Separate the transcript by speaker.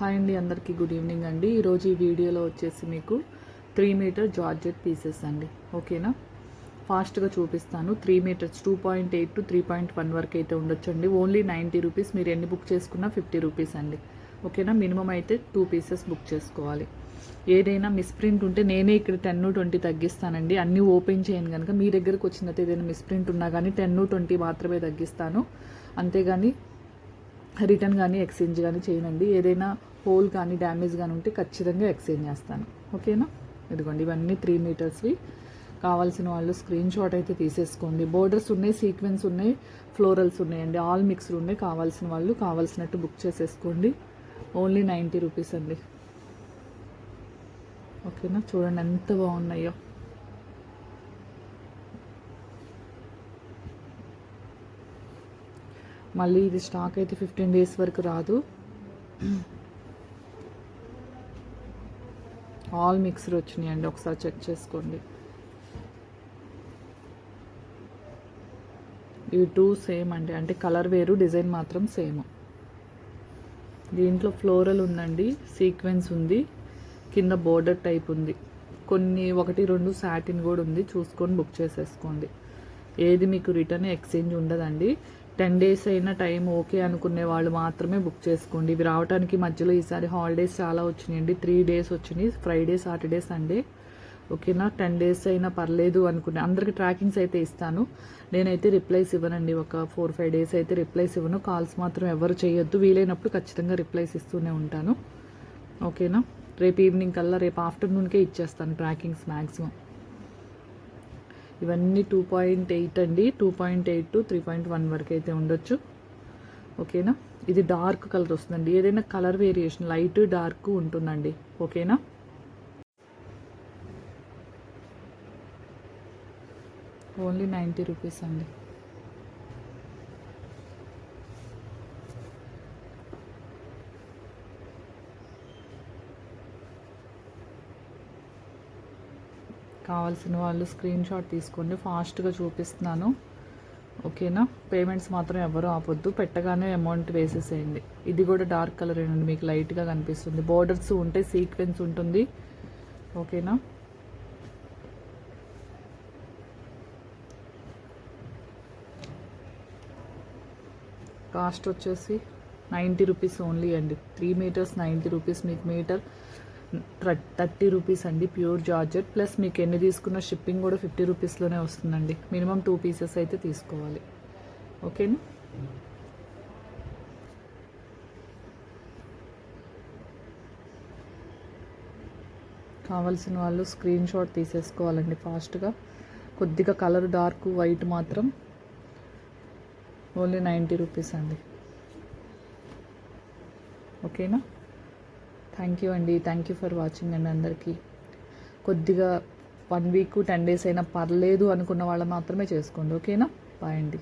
Speaker 1: Hi అండి అందరికీ good evening అండి. ఈరోజు ఈ వీడియోలో వచ్చేసి మీకు త్రీ మీటర్ జార్జెట్ పీసెస్ అండి. ఓకేనా? ఫాస్ట్గా చూపిస్తాను. Three meters two point eight to three point one వరకు అయితే ఉండొచ్చండి. Only ninety rupees. మీరు ఎన్ని బుక్ చేసుకున్నా ఫిఫ్టీ రూపీస్ అండి. ఓకేనా? మినిమం అయితే టూ పీసెస్ బుక్ చేసుకోవాలి. ఏదైనా మిస్ప్రింట్ ఉంటే నేనే ఇక్కడ టెన్ ట్వంటీ తగ్గిస్తానండి. అన్నీ ఓపెన్ చేయను కనుక మీ దగ్గరకు వచ్చినట్టు ఏదైనా మిస్ప్రింట్ ఉన్నా కానీ టెన్ ట్వంటీ మాత్రమే తగ్గిస్తాను. అంతేగాని రిటర్న్ కానీ ఎక్స్చేంజ్ కానీ చేయనండి. ఏదైనా హోల్ కానీ డ్యామేజ్ కానీ ఉంటే ఖచ్చితంగా ఎక్స్చేంజ్ చేస్తాను. ఓకేనా? ఇదిగోండి ఇవన్నీ త్రీ మీటర్స్వి కావాల్సిన వాళ్ళు స్క్రీన్ షాట్ అయితే తీసేసుకోండి. బోర్డర్స్ ఉన్నాయి సీక్వెన్స్ ఉన్నాయి ఫ్లోరల్స్ ఉన్నాయండి. ఆల్ మిక్స్డ్ ఉన్నాయి కావాల్సిన వాళ్ళు కావాల్సినట్టు బుక్ చేసేసుకోండి. ఓన్లీ నైంటీ రూపీస్ అండి. ఓకేనా? చూడండి ఎంత బాగున్నాయో. మళ్ళీ ఇది స్టాక్ అయితే ఫిఫ్టీన్ డేస్ వరకు రాదు. ఆల్ మిక్స్డ్ వచ్చినాయి అండి ఒకసారి చెక్ చేసుకోండి. ఇవి టూ సేమ్ అండి అంటే కలర్ వేరు డిజైన్ మాత్రం సేమ్ దీంట్లో ఫ్లోరల్ ఉందండి సీక్వెన్స్ ఉంది కింద బోర్డర్ టైప్ ఉంది. కొన్ని ఒకటి రెండు సాటిన్ కూడా ఉంది చూసుకొని బుక్ చేసేసుకోండి. ఏది మీకు రిటర్న్ ఎక్స్చేంజ్ ఉండదండి. టెన్ డేస్ అయినా టైం ఓకే అనుకునే వాళ్ళు మాత్రమే బుక్ చేసుకోండి. ఇవి రావడానికి మధ్యలో ఈసారి హాలిడేస్ చాలా వచ్చినాయండి. త్రీ డేస్ వచ్చినాయి. Friday Saturday Sunday. ఓకేనా? టెన్ డేస్ అయినా పర్లేదు అనుకునే అందరికి ట్రాకింగ్స్ అయితే ఇస్తాను. నేనైతే రిప్లైస్ ఇవ్వనండి. ఒక ఫోర్ ఫైవ్ డేస్ అయితే రిప్లైస్ ఇవ్వను. కాల్స్ మాత్రం ఎవరు చేయొద్దు. వీలైనప్పుడు ఖచ్చితంగా రిప్లైస్ ఇస్తూనే ఉంటాను. ఓకేనా? రేపు ఈవినింగ్ కల్లా రేపు ఆఫ్టర్నూన్కే ఇచ్చేస్తాను ట్రాకింగ్స్ మ్యాక్సిమం ఇవన్నీ టూ పాయింట్ ఎయిట్ అండి. Two point eight to three point one వరకు అయితే ఉండొచ్చు. ఓకేనా? ఇది డార్క్ కలర్ వస్తుందండి. ఏదైనా కలర్ వేరియేషన్ లైట్ డార్క్ ఉంటుందండి. ఓకేనా? ఓన్లీ నైంటీ రూపీస్ అండి. కావాల్సిన వాళ్ళు స్క్రీన్ షాట్ తీసుకోండి. ఫాస్ట్గా చూపిస్తున్నాను. ఓకేనా? పేమెంట్స్ మాత్రం ఎవరు ఆపొద్దు. పెట్టగానే అమౌంట్ వేసేసేయండి. ఇది కూడా డార్క్ కలర్ అండి మీకు లైట్గా కనిపిస్తుంది. బోర్డర్స్ ఉంటే సీక్వెన్స్ ఉంటుంది. ఓకేనా? కాస్ట్ వచ్చేసి నైంటీ రూపీస్ ఓన్లీ అండి. త్రీ మీటర్స్ నైంటీ రూపీస్ మీకు మీటర్ థర్టీ రూపీస్ అండి ప్యూర్ జార్జెట్ ప్లస్ మీకు ఎన్ని తీసుకున్న షిప్పింగ్ కూడా ఫిఫ్టీ రూపీస్లోనే వస్తుందండి. మినిమం టూ పీసెస్ అయితే తీసుకోవాలి. ఓకేనా? కావాల్సిన వాళ్ళు స్క్రీన్ షాట్ తీసేసుకోవాలండి ఫాస్ట్గా. కొద్దిగా కలర్ డార్క్ వైట్ మాత్రం ఓన్లీ నైంటీ రూపీస్ అండి. ఓకేనా? థ్యాంక్ యూ అండి థ్యాంక్ యూ ఫర్ వాచింగ్ అండి అందరికీ. కొద్దిగా వన్ వీక్ టెన్ డేస్ అయినా పర్లేదు అనుకున్న వాళ్ళు మాత్రమే చేసుకోండి. ఓకేనా బాయ్ అండి